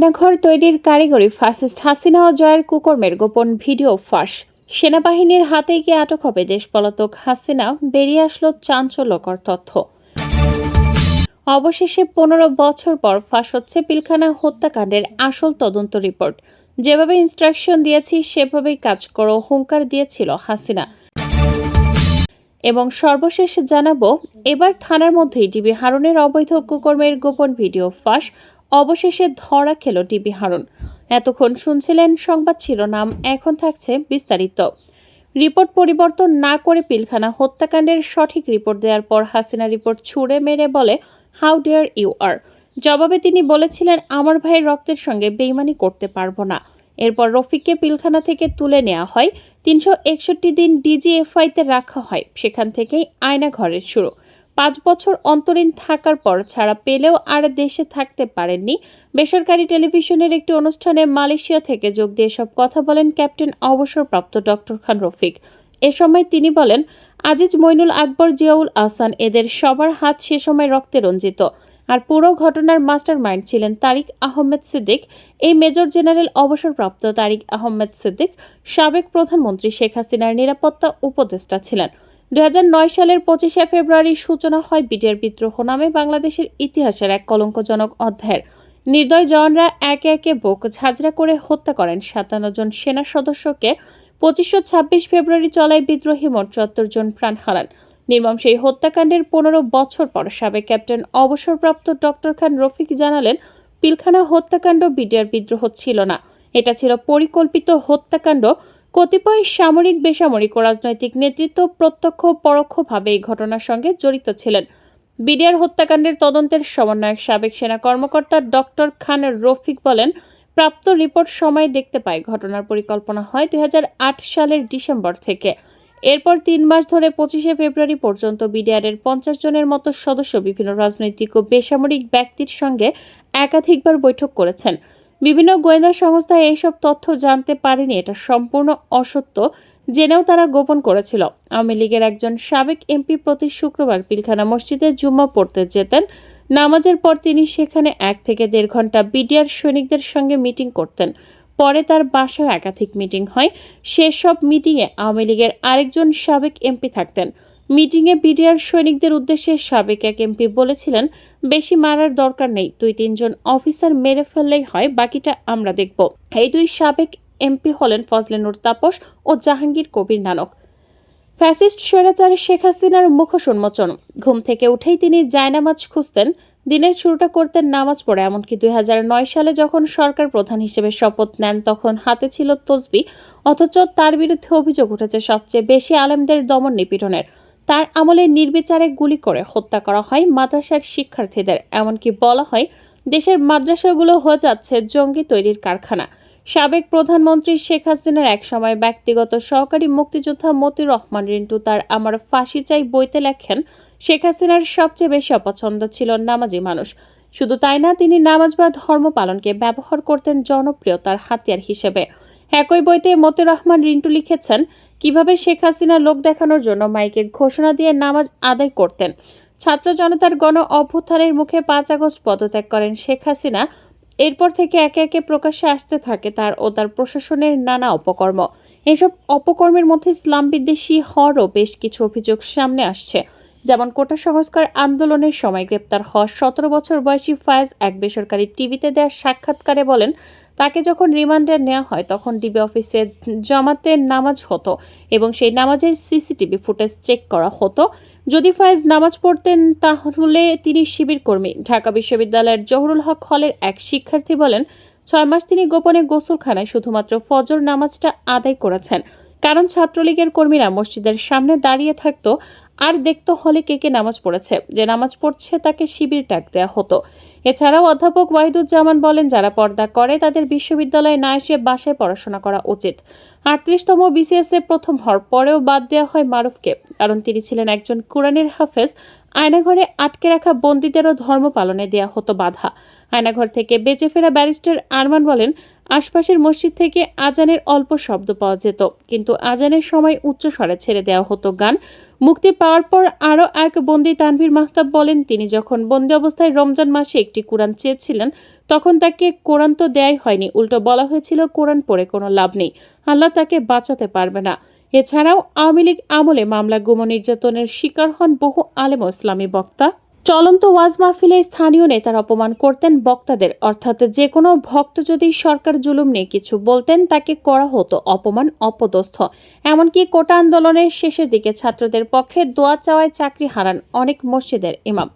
আয়নাঘর তৈরির কারিগরি ফাসিস্ট হাসিনা ও জয়ের কুকর্মের গোপন ভিডিও ফাঁস। সেনাবাহিনীর হাতে গিয়ে আটক হবে দেশ পলাতক হাসিনা, বেরিয়ে আসলো চাঞ্চল্যকর তথ্য। অবশেষে পনেরো বছর পর ফাঁস হচ্ছে পিলখানা হত্যাকাণ্ডের আসল তদন্ত রিপোর্ট। যেভাবে ইনস্ট্রাকশন দিয়েছি, সেভাবেই কাজ করো হুঙ্কার দিয়েছিল হাসিনা। এবং সর্বশেষ জানাব, এবার থানার মধ্যেই ডিবি হারুনের অবৈধ কুকর্মের গোপন ভিডিও ফাঁস। অবশেষে ধরা খেল ডিবি হারুন। এতক্ষণ শুনছিলেন সংবাদ শিরোনাম, এখন থাকছে বিস্তারিত। রিপোর্ট পরিবর্তন না করে পিলখানা হত্যাকাণ্ডের সঠিক রিপোর্ট দেওয়ার পর হাসিনা রিপোর্ট ছুঁড়ে মেরে বলে, হাউ ডেয়ার ইউ আর? জবাবে তিনি বলেছিলেন, আমার ভাইয়ের রক্তের সঙ্গে বেইমানি করতে পারব না। এরপর রফিককে পিলখানা থেকে তুলে নেওয়া হয়। তিনশো একষট্টি দিন ডিজিএফআইতে রাখা হয়। সেখান থেকেই আয়না ঘরের শুরু। পাঁচ বছর অন্তরীণ থাকার পর ছাড়া পেলেও আর দেশে থাকতে পারেননি। বেসরকারি টেলিভিশনের একটি অনুষ্ঠানে মালয়েশিয়া থেকে যোগ দিয়ে সব কথা বলেন ক্যাপ্টেন অবসরপ্রাপ্ত ডক্টর খান রফিক। এ সময় তিনি বলেন, আজিজ মইনুল আকবর, জিয়াউল আহসান এদের সবার হাত সে সময় রক্তে রঞ্জিত। আর পুরো ঘটনার মাস্টার মাইন্ড ছিলেন তারিক আহমেদ সিদ্দিক। এই মেজর জেনারেল অবসরপ্রাপ্ত তারিক আহমেদ সিদ্দিক সাবেক প্রধানমন্ত্রী শেখ হাসিনার নিরাপত্তা উপদেষ্টা ছিলেন। দুই সালের পঁচিশে ফেব্রুয়ারি সূচনা হয় বিডিআর বিদ্রোহ নামে বাংলাদেশের ইতিহাসের এক কলঙ্কজনক অধ্যায়ের। নির্দয় জওয়ানরা একে একে বুক ঝাঁঝরা করে হত্যা করেন। সাতান্ন জন সেনা সদস্যকে পঁচিশশো ছাব্বিশ ফেব্রুয়ারি চলায় বিদ্রোহী মোট চুয়াত্তর জন প্রাণ হারান। নির্মম সেই হত্যাকাণ্ডের পনেরো বছর পর সাবেক ক্যাপ্টেন অবসরপ্রাপ্ত ডক্টর খান রফিক জানালেন, পিলখানা হত্যাকাণ্ড বিডিআর বিদ্রোহ ছিল না। এটা ছিল পরিকল্পিত হত্যাকাণ্ড কতিপয় সামরিক, বেসামরিক ও রাজনৈতিক নেতৃত্ব প্রত্যক্ষ পরোক্ষভাবে এই ঘটনার সঙ্গে জড়িত ছিলেন। বিডিআর হত্যাকাণ্ডের তদন্তের সমন্বয়ক সাবেক সেনা কর্মকর্তা ডক্টর খান রফিক বলেন, প্রাপ্ত রিপোর্ট সময় দেখতে পায়, ঘটনার পরিকল্পনা হয় দুই হাজার আট সালের ডিসেম্বর থেকে। এরপর তিন মাস ধরে পঁচিশে ফেব্রুয়ারি পর্যন্ত বিডিআরের পঞ্চাশ জনের মতো সদস্য বিভিন্ন রাজনৈতিক ও বেসামরিক ব্যক্তির সঙ্গে একাধিকবার বৈঠক করেছেন। বিভিন্ন গোয়েন্দা সংস্থা এইসব তথ্য জানতে পারেনি। এটা সম্পূর্ণ অসত্য, জেনেও তারা গোপন করেছিল। আওয়ামী লীগের একজন সাবেক এমপি প্রতি শুক্রবার পিলখানা মসজিদে জুম্মা পড়তে যেতেন। নামাজের পর তিনি সেখানে এক থেকে দেড় ঘণ্টা বিডিআর সৈনিকদের সঙ্গে মিটিং করতেন। পরে তার বাসায় একাধিক মিটিং হয়। সেসব মিটিংয়ে আওয়ামী লীগের আরেকজন সাবেক এমপি থাকতেন। মিটিংয়ে বিডিআর সৈনিকদের উদ্দেশ্যে সাবেক এক এমপি বলেছিলেন, বেশি মারার দরকার নেই, দুই তিনজন অফিসার মেরে ফেললেই হয়, বাকিটা আমরা দেখব। এই দুই সাবেক এমপি হলেন ফজলেনুর তাপস ও জাহাঙ্গীর কবির নানক। ফ্যাসিস্ট স্বৈরাচার শেখ হাসিনার মুখোশ উন্মোচন। ঘুম থেকে উঠেই তিনি জায়নামাজ খুঁজতেন, দিনের শুরুটা করতেন নামাজ পড়ে, এমনকি দুই হাজার নয় সালে যখন সরকার প্রধান হিসেবে শপথ নেন, তখন হাতে ছিল তসবি, অথচ তার বিরুদ্ধে অভিযোগ উঠেছে সবচেয়ে বেশি আলেমদের দমন নিপীড়নের। তার আমলে নির্বিচারে গুলি করে হত্যা করা হয় মাদ্রাসার শিক্ষার্থীদের। এমনকি বলা হয়, দেশের মাদ্রাসাগুলো হয়ে যাচ্ছে জঙ্গি তৈরির কারখানা। সাবেক প্রধানমন্ত্রী শেখ হাসিনার একসময় ব্যক্তিগত সহকারী মুক্তিযোদ্ধা মতিউর রহমান রিন্টু তার আমার ফাঁসি চাই বইতে লেখেন, শেখ হাসিনার সবচেয়ে বেশি অপছন্দ ছিল নামাজি মানুষ। শুধু তাই না, তিনি নামাজ বা ধর্ম পালনকে ব্যবহার করতেন জনপ্রিয়তার হাতিয়ার হিসেবে। একই বইতে মতিউর রহমান রিন্টু লিখেছেন কীভাবে শেখ হাসিনা লোক দেখানোর জন্য মাইকে ঘোষণা দিয়ে নামাজ আদায় করতেন? ছাত্র জনতার গণ অভ্যুত্থানের মুখে পাঁচ আগস্ট পদত্যাগ করেন শেখ হাসিনা। এরপর থেকে একে একে প্রকাশ্যে আসতে থাকে তার ও তার প্রশাসনের নানা অপকর্ম। এসব অপকর্মের মধ্যে ইসলাম বিদ্বেষী হওয়ারও বেশ কিছু অভিযোগ সামনে আসছে। যেমন কোটা সংস্কার আন্দোলনের সময় গ্রেপ্তার হওয়া সতেরো বছর বয়সী ফায়েজ এক বেসরকারি টিভিতে দেওয়া সাক্ষাৎকারে বলেন তাকে যখন রিমান্ডে নেওয়া হয়, তখন ডিবি অফিসে জামাতে নামাজ হতো এবং সেই নামাজের সিসিটিভি ফুটেজ চেক করা হতো। যদি ফয়েজ নামাজ পড়তেন, তাহলে তিনি শিবির কর্মী। ঢাকা বিশ্ববিদ্যালয়ের জহুরুল হক হলের এক শিক্ষার্থী বলেন, ছয় মাস তিনি গোপনে গোসলখানায় শুধুমাত্র ফজর নামাজটা আদায় করেছেন। কারণ ছাত্রলীগের কর্মীরা মসজিদের সামনে দাঁড়িয়ে থাকতো আর দেখতো হলে কে কে নামাজ পড়েছে। যে নামাজ পড়ছে তাকে শিবির ডাক দেওয়া হতো। এছাড়াও অধ্যাপক ওয়াহিদুজ্জামান বলেন, যারা পর্দা করে তাদের বিশ্ববিদ্যালয়ে না এসে বাসায় পড়াশোনা করা উচিত। আটত্রিশতম বিসিএস এ প্রথম হওয়ার পরেও বাদ দেওয়া হয় মারুফকে, কারণ তিনি ছিলেন একজন কোরআনের হাফেজ। আয়নাঘরে আটকে রাখা বন্দীদেরও ধর্ম পালনে দেওয়া হতো বাধা। আয়নাঘর থেকে বেঁচে ফেরা ব্যারিস্টার আরমান বলেন, আশপাশের মসজিদ থেকে আজানের অল্প শব্দ পাওয়া যেত, কিন্তু আজানের সময় উচ্চস্বরে ছেড়ে দেওয়া হতো গান। মুক্তি পাওয়ার পর আরও এক বন্দি তানভীর মাহতাব বলেন, তিনি যখন বন্দি অবস্থায় রমজান মাসে একটি কোরআন চেয়েছিলেন, তখন তাকে কোরআন তো দেয় হয়নি, উল্টো বলা হয়েছিল কোরআন পড়ে কোনো লাভ নেই, আল্লাহ তাকে বাঁচাতে পারবে না। এছাড়াও আওয়ামী লীগ আমলে মামলা গুম নির্যাতনের শিকার হন বহু আলেম ইসলামী বক্তা। চলন্ত ওয়াজ মাহফিলে স্থানীয় নেতার অপমান করতেন বক্তাদের। অর্থাৎ যে কোনো ভক্ত যদি সরকার জুলুম নিয়ে কিছু বলতেন, তাকে করা হতো অপমান অপদস্থ। এমনকি কোটা আন্দোলনের শেষের দিকে ছাত্রদের পক্ষে দোয়া চাওয়ায় চাকরি হারান অনেক মসজিদের ইমাম।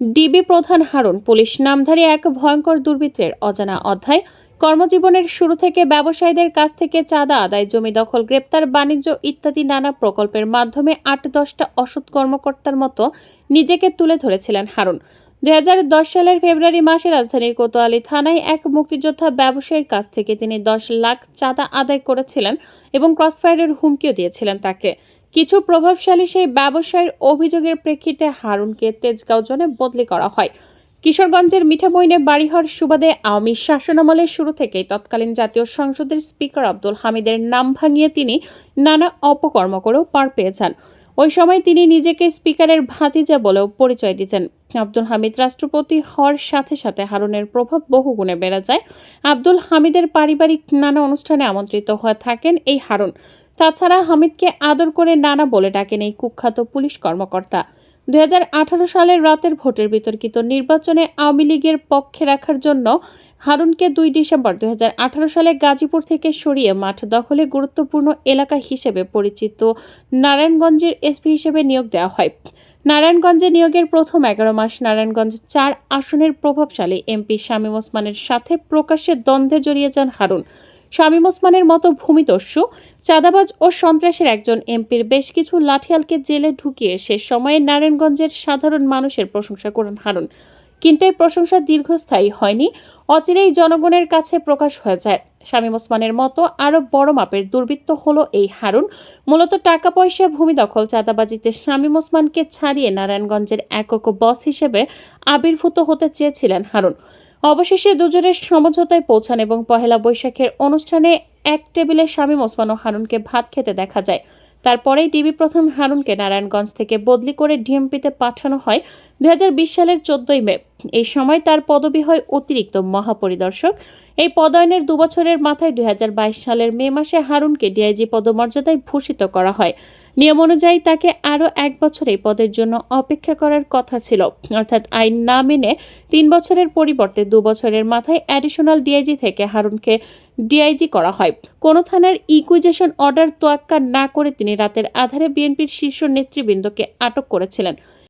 ডিবি প্রধান হারুন, পুলিশ নামধারী এক ভয়ঙ্কর দুর্বৃত্তের অজানা অধ্যায় কর্মজীবনের শুরু থেকে ব্যবসায়ীদের কাছ থেকে চাঁদা আদায়, জমি দখল, গ্রেপ্তার, বাণিজ্য ইত্যাদি নানা প্রকল্পের মাধ্যমে আট দশটা অসৎ কর্মকর্তার মতো নিজেকে তুলে ধরেছিলেন হারুন। দু হাজার দশ সালের ফেব্রুয়ারি মাসে রাজধানীর কোতোয়ালি থানায় এক মুক্তিযোদ্ধা ব্যবসায়ীর কাছ থেকে তিনি দশ লাখ চাঁদা আদায় করেছিলেন এবং ক্রসফায়ারের হুমকিও দিয়েছিলেন তাকে। কিছু প্রভাবশালী সেই ব্যবসায়ীর অভিযোগের প্রেক্ষিতে হারুনকে তেজগাঁও জোনে বদলি করা হয়। কিশোরগঞ্জের মিঠামইনে বাড়িঘর সুবাদে আওয়ামী শাসনামলের শুরু থেকেই তৎকালীন জাতীয় সংসদের স্পিকার আব্দুল হামিদের নাম ভাঙিয়ে তিনি নানা অপকর্ম করেও পার পেয়েছেন। ওই সময় তিনি নিজেকে স্পিকারের ভাতিজা বলেও পরিচয় দিতেন। আব্দুল হামিদ রাষ্ট্রপতি হওয়ার সাথে সাথে হারুনের প্রভাব বহুগুণে বেড়ে যায়। আব্দুল হামিদের পারিবারিক নানা অনুষ্ঠানে আমন্ত্রিত হয়ে থাকেন এই হারুন। তাছাড়া হামিদকে আদর করে নানা বলে ডাকেন এই কুখ্যাত পুলিশ কর্মকর্তা। দুই সালের রাতের ভোটের বিতর্কিত নির্বাচনে আওয়ামী লীগের পক্ষে রাখার জন্য হারুনকে দুই ডিসেম্বর দুই সালে গাজীপুর থেকে সরিয়ে মাঠ দখলে গুরুত্বপূর্ণ এলাকা হিসেবে পরিচিত নারায়ণগঞ্জের এসপি হিসেবে নিয়োগ দেওয়া হয়। নারায়ণগঞ্জে নিয়োগের প্রথম এগারো মাস নারায়ণগঞ্জ চার আসনের প্রভাবশালী এমপি শামীম ওসমানের সাথে প্রকাশ্যে দ্বন্দ্বে জড়িয়ে যান হারুন। শামীম ওসমানের মতো ভূমিদস্যু, চাঁদাবাজ ও সন্ত্রাসের একজন এমপির বেশ কিছু লাঠিয়ালকে জেলে ঢুকিয়ে সে সময়ে নারায়ণগঞ্জের সাধারণ মানুষের প্রশংসা করেন হারুন। কিন্তু এই প্রশংসা দীর্ঘস্থায়ী হয়নি, অচিরেই জনগণের কাছে প্রকাশ হয়ে যায়। শামীম ওসমানের মতো আরও বড় মাপের দুর্বৃত্ত হলো এই হারুন। মূলত টাকা পয়সা ভূমি দখল চাঁদাবাজিতে শামীম ওসমানকে ছাড়িয়ে নারায়ণগঞ্জের একক বস হিসেবে আবির্ভূত হতে চেয়েছিলেন হারুন। অবশেষে দুজনের সমঝোতায় পৌঁছান এবং পহেলা বৈশাখের অনুষ্ঠানে এক টেবিলে শামীম ওসমান ও হারুনকে ভাত খেতে দেখা যায়। তারপরেই ডিবি প্রথম হারুনকে নারায়ণগঞ্জ থেকে বদলি করে ডিএমপিতে পাঠানো হয় দুই হাজার বিশ সালের চোদ্দই মে। এই সময় তার পদবি হয় অতিরিক্ত মহাপরিদর্শক। এই পদায়নের দুবছরের মাথায় দুই হাজার বাইশ সালের মে মাসে হারুনকে ডিআইজি পদমর্যাদায় ভূষিত করা হয়। নিয়ম অনুযায়ী তাকে আরও এক বছর এই পদের জন্য অপেক্ষা করার কথা ছিল। অর্থাৎ আইন না মেনে তিন বছরের পরিবর্তে দু বছরের মাথায় অ্যাডিশনাল ডিআইজি থেকে হারুনকে ডিআইজি করা হয়। কোনো থানার ইকুইজেশন অর্ডার তোয়াক্কা না করে তিনি রাতের আধারে বিএনপির শীর্ষ নেতৃবৃন্দকে আটক করেছিলেন।